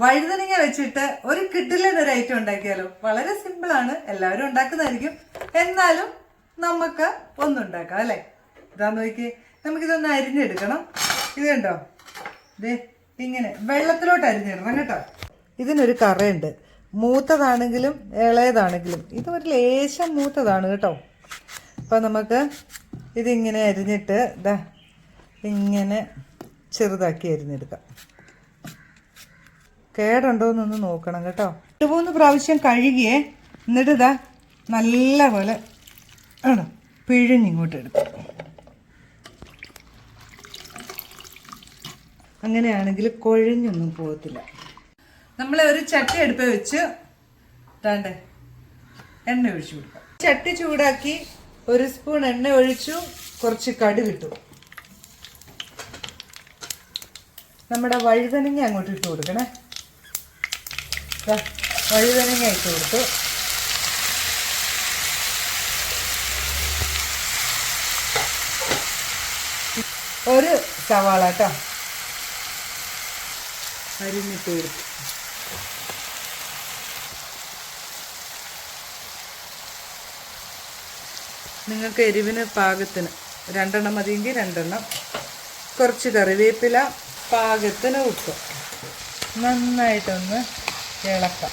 വഴുതനങ്ങ വെച്ചിട്ട് ഒരു കിഡിലൻ ഒരു ഐറ്റം ഉണ്ടാക്കിയാലോ? വളരെ സിമ്പിൾ ആണ്. എല്ലാവരും ഉണ്ടാക്കുന്നതായിരിക്കും. എന്നാലും നമുക്ക് ഒന്നുണ്ടാക്കാം അല്ലേ? ഇതാ നോക്കി നമുക്കിതൊന്ന് അരിഞ്ഞെടുക്കണം. ഇത് കണ്ടോ? ദേ ഇങ്ങനെ വെള്ളത്തിലോട്ട് അരിഞ്ഞിടണം കേട്ടോ. ഇതിനൊരു കറയുണ്ട്. മൂത്തതാണെങ്കിലും ഇളയതാണെങ്കിലും. ഇത് ഒരു ലേശം മൂത്തതാണ് കേട്ടോ. അപ്പോൾ നമുക്ക് ഇതിങ്ങനെ അരിഞ്ഞിട്ട് ഇതാ ഇങ്ങനെ ചെറുതാക്കി അരിഞ്ഞെടുക്കാം. കേടുണ്ടോ എന്നൊന്ന് നോക്കണം കേട്ടോ. രണ്ട് മൂന്ന് പ്രാവശ്യം കഴുകിയേ എന്നിട്ട് നല്ല പോലെ ആണ് പിഴിഞ്ഞിങ്ങോട്ട് എടുക്കും അങ്ങനെയാണെങ്കിൽ കൊഴിഞ്ഞൊന്നും പോകത്തില്ല. നമ്മൾ ഒരു ചട്ടി എടുപ്പ് വെച്ച് താണ്ടേ എണ്ണ ഒഴിച്ചു കൊടുക്കാം. ചട്ടി ചൂടാക്കി ഒരു സ്പൂൺ എണ്ണ ഒഴിച്ചു കുറച്ച് കടുകിട്ടു നമ്മുടെ വഴുതനങ്ങ അങ്ങോട്ട് ഇട്ട് കൊടുക്കണേ. വഴുതനങ്ങ ഇട്ട് കൊടുത്തു. ഒരു സവാള കേട്ടോ. അരിഞ്ഞിട്ട് കൊടുത്തു. നിങ്ങൾക്ക് എരിവിന് പാകത്തിന് രണ്ടെണ്ണം മതിയെങ്കിൽ രണ്ടെണ്ണം. കുറച്ച് കറിവേപ്പില പാകത്തിന് ഉപ്പ്. നന്നായിട്ടൊന്ന് ഇളക്കാം.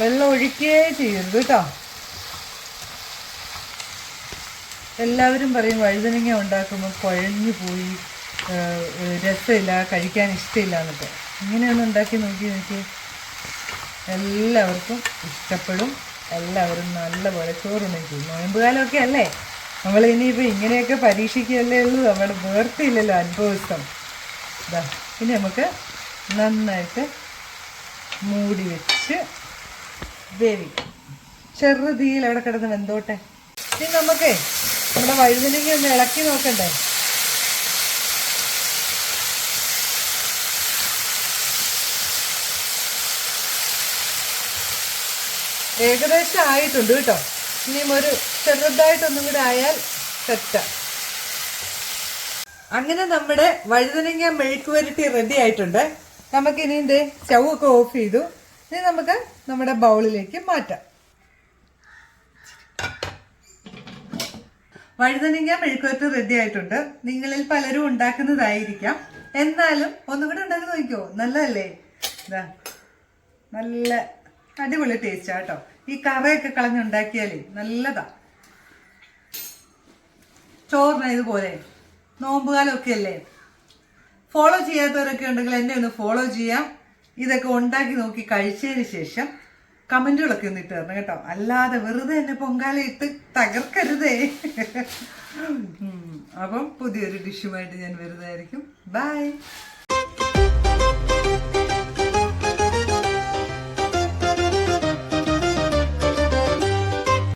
വെള്ളം ഒഴിക്കുകയേ ചെയ്യരുത് കേട്ടോ. എല്ലാവരും പറയും വഴുതനങ്ങ ഉണ്ടാക്കുമ്പോൾ കുഴഞ്ഞു പോയി രസമില്ല കഴിക്കാൻ ഇഷ്ടമില്ല എന്നൊക്കെ. ഇങ്ങനെയൊന്ന് ഉണ്ടാക്കി നോക്കി നോക്കി എല്ലാവർക്കും ഇഷ്ടപ്പെടും. എല്ലാവരും നല്ലപോലെ ചോറുണ്ടെങ്കിൽ നോയമ്പുകാലമൊക്കെ അല്ലേ? നമ്മൾ ഇനിയിപ്പോൾ ഇങ്ങനെയൊക്കെ പരീക്ഷിക്കുകയല്ലേ ഉള്ളൂ. നമ്മുടെ വേർത്തിയില്ലല്ലോ അനുഭവസ്ഥം. ഇതാ ഇനി നമുക്ക് നന്നായിട്ട് മൂടി വെച്ച് വേവിക്കും. ചെറുതീയിൽ അവിടെ കിടന്ന് വെന്തോട്ടെ. ഇനി നമുക്കേ നമ്മുടെ വഴുതനങ്ങ ഒന്ന് ഇളക്കി നോക്കണ്ടേ? ഏകദേശം ആയിട്ടുണ്ട് കേട്ടോ. ഇനിയും ഒരു ചെറുതായിട്ടൊന്നും കൂടെ ആയാൽ സെറ്റാ അങ്ങനെ നമ്മുടെ വഴുതനങ്ങ മെഴുക്ക് വരട്ടി റെഡി ആയിട്ടുണ്ട്. നമുക്ക് ഇനി ഇത് ഓഫ് ചെയ്തു. ഇനി നമുക്ക് നമ്മുടെ ബൗളിലേക്ക് മാറ്റാം. വഴുതനങ്ങ മെഴുക്കുവരട്ടി റെഡി ആയിട്ടുണ്ട്. നിങ്ങളിൽ പലരും ഉണ്ടാക്കുന്നതായിരിക്കാം. എന്നാലും ഒന്നും കൂടെ ഉണ്ടാക്കി നോക്കിക്കോ. നല്ലതല്ലേ? ഇതാ നല്ല അടിപൊളി ടേസ്റ്റാ കേട്ടോ. ഈ കറയൊക്കെ കളഞ്ഞുണ്ടാക്കിയാലേ നല്ലതാ. ചോറിന് ഇതുപോലെ നോമ്പുകാലമൊക്കെ അല്ലേ? ഫോളോ ചെയ്യാത്തവരൊക്കെ ഉണ്ടെങ്കിൽ എന്നെ ഒന്ന് ഫോളോ ചെയ്യാം. ഇതൊക്കെ ഉണ്ടാക്കി നോക്കി കഴിച്ചതിന് ശേഷം കമന്റുകളൊക്കെ ഒന്ന് ഇട്ട് തരണം കേട്ടോ. അല്ലാതെ വെറുതെ എന്നെ പൊങ്കാല ഇട്ട് തകർക്കരുതേ. അപ്പം പുതിയൊരു ഡിഷുമായിട്ട് ഞാൻ വരുന്നതായിരിക്കും. ബൈ